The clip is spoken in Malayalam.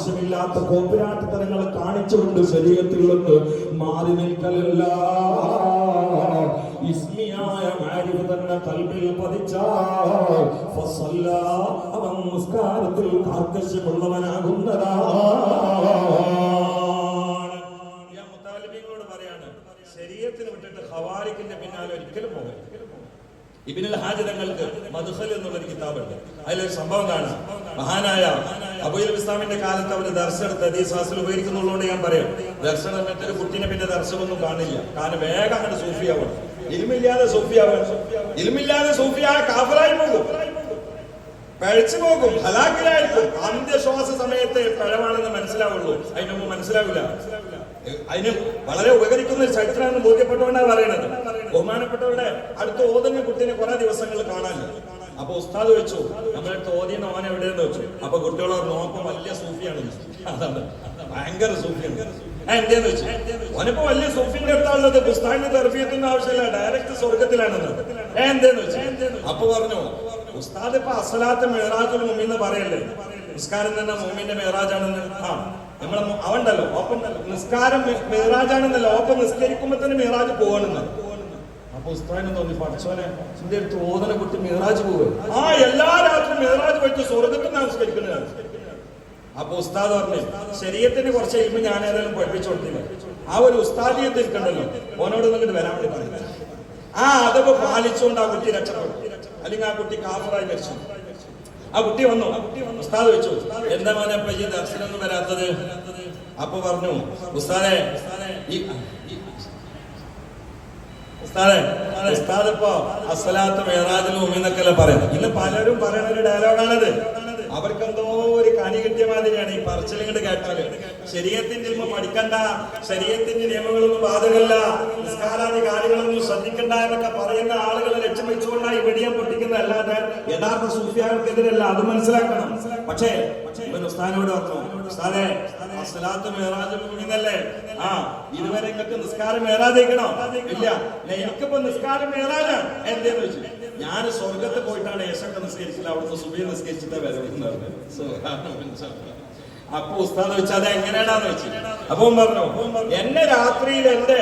ആവശ്യമില്ലാത്ത കോപ്പിരാട്ടത്തരങ്ങൾ കാണിച്ചുകൊണ്ട് ശരീരത്തിൽ നിന്ന് മാറി നിൽക്കലല്ല. ഇസ്മിയായ മാരിഫ് തന്നെ കൽബിൽ പതിച്ചാൽ അവൻ നിസ്കാരത്തിൽ കാർക്കശ്യമുള്ളവനാകുന്നതാ ശരീരത്തിന് വിട്ടിട്ട് ഹവാരിക്കിന്റെ പിന്നാലെ ഒരിക്കലും പോകരുത്. ഇബിനുൽ ഹാജ് തങ്ങൾക്ക് മധുഹൽ എന്നുള്ളൊരു കിതാബുണ്ട്. അതിലൊരു സംഭവം കാണാം. മഹാനായ അബുൽ ഇസ്ലാമിന്റെ കാലത്ത് അവർ ദർശനത്തെ അതീസാസിൽ ഉപയോഗിക്കുന്നുള്ളതുകൊണ്ട് ഞാൻ പറയാം. ദർശനം മറ്റൊരു കുട്ടീനെ പിന്നെ ദർശനമൊന്നും കാണില്ല. കാരണം വേഗം അങ്ങോട്ട് സൂഫിയാവണം. ഇൽമില്ലാതെ സൂഫിയാവണം. ഇൽമില്ലാതെ സൂഫിയായ കാഫറായി പോകും. പഴച്ചു പോകും. ഹലാക്കിലായിരിക്കും. അന്ത്യശ്വാസ സമയത്ത് പഴമാണെന്ന് മനസ്സിലാവുള്ളൂ. അതിന് മുമ്പ് മനസ്സിലാവില്ല. അതിന് വളരെ ഉപകരിക്കുന്ന ഒരു ചരിത്രമാണ് ബോധ്യപ്പെട്ടുകൊണ്ടാണ് പറയണത് ബഹുമാനപ്പെട്ടവരുടെ അടുത്ത് ഓതുന്ന കുട്ടീനെ കുറെ ദിവസങ്ങൾ കാണാനില്ല. അപ്പൊ ഉസ്താദ് വെച്ചു അടുത്ത് ഓതിയ ഓൻ എവിടെയെന്ന് വെച്ചു അപ്പൊ കുട്ടികൾ പറഞ്ഞു നോപ്പം വലിയ സൂഫിയാണ്. അതാണ്. ഭയങ്കര സൂഫിയാണ്. എന്തേന്ന് വെച്ചു ഓനിപ്പോ വലിയ സൂഫിന്റെ അടുത്താണുള്ളത്. പുസ്തകത്തിന് തെറപ്പിയത്തിന്റെ ആവശ്യമില്ല. ഡയറക്റ്റ് സ്വർഗത്തിലാണെന്ന് എന്തേന്ന് വെച്ചു അപ്പൊ പറഞ്ഞു ഉസ്താദ് ഇപ്പൊ അസലാത്ത് മെഹറാജുൽ മുമ്മിന്ന് പറയല്ലേ? നിസ്കാരം തന്നെ മുമ്മിന്റെ മെഹറാജാണെന്ന് ആ നമ്മളെ അവണ്ടല്ലോ ഓപ്പൺ നിസ്കാരം മെഹറാജാണെന്നല്ല ഓപ്പൺ നിസ്കരിക്കുമ്പോ തന്നെ മെഹറാജ് പോവാണെന്ന്. അപ്പൊ ഉസ്താദിന് തോന്നി പഠിച്ചോനെ എന്റെ അടുത്ത് ഓതന കുട്ടി മെഹറാജ് പോവുക ആ എല്ലാ രാത്രി മെഹറാജ് പോയിട്ട് സ്വർഗത്തിൽ നമസ്കരിക്കുന്നത് അപ്പൊ ഉസ്താദ് പറഞ്ഞു ശരീരത്തിന് കുറച്ച് കഴിയുമ്പോൾ ഞാൻ ഏതായാലും പഠിപ്പിച്ചു ആ ഒരു ഉസ്താദിയത്തിൽ കണ്ടല്ലോ ഓനോട് നിന്നിട്ട് വരാൻ വേണ്ടി പറഞ്ഞു ആ അതവ് പാലിച്ചുകൊണ്ട് ആ കുട്ടി രക്ഷപ്പെടും അല്ലെങ്കിൽ ആ കുട്ടി കാഫറായി മരിച്ചു. ആ കുട്ടി വന്നു. ഉസ്താദ് വെച്ചു എന്താ മോനെ പയ്യ ഈ ദർശനമൊന്നും വരാത്തത്? അപ്പൊ പറഞ്ഞു ഉസ്താദേ ഈ ഉസ്താദെ ഉസ്താദ് ഇപ്പോ അസ്സലാത്ത് മേറാജിലും ഉമ്മിന്നൊക്കെ പറയും ഇന്ന് പലരും പറയുന്ന ഒരു ഡയലോഗാണത് അവർക്ക് എന്തോ ഒരു കണി കിട്ടിയ മാതിരിയാണ് ഈ പറച്ചിലിങ്ങോട്ട് കേട്ടാൽ. ശരീരത്തിന്റെ ഇൽമ പഠിക്കണ്ട ശരീരത്തിന്റെ നിയമങ്ങളൊന്നും ബാധകല്ല നിസ്കാരാദി കാര്യങ്ങളൊന്നും ശ്രദ്ധിക്കണ്ട എന്നൊക്കെ പറയുന്ന ആളുകളെ ലക്ഷ്യം വെച്ചുകൊണ്ടാണ് ഈ വെടിയം പൊട്ടിക്കുന്ന അല്ലാതെ യഥാർത്ഥ സൂഫിയാർക്കെതിരല്ല അത് മനസ്സിലാക്കണം. പക്ഷേ ഉസ്താനോട് പറഞ്ഞു ആ ഇതുവരെ നിങ്ങൾക്ക് നിസ്കാരം മേറാതിരിക്കണോ ഇല്ല. എനിക്കിപ്പോ നിസ്കാരം ഏറാനാ എന്തേന്ന് വെച്ചു ഞാൻ സ്വർഗത്ത് പോയിട്ടാണ് യേശൊക്കെ നിസ്കരിച്ചില്ല അവിടുത്തെ സുബിയെ നിസ്കരിച്ചിട്ടേ വരവിക്കുന്നത് അപ്പൊ ഉസ്താദ് വെച്ചാൽ അത് എങ്ങനെയാണെന്ന് വെച്ചു അപ്പൊ പറഞ്ഞു എന്നെ രാത്രിയിൽ എന്റെ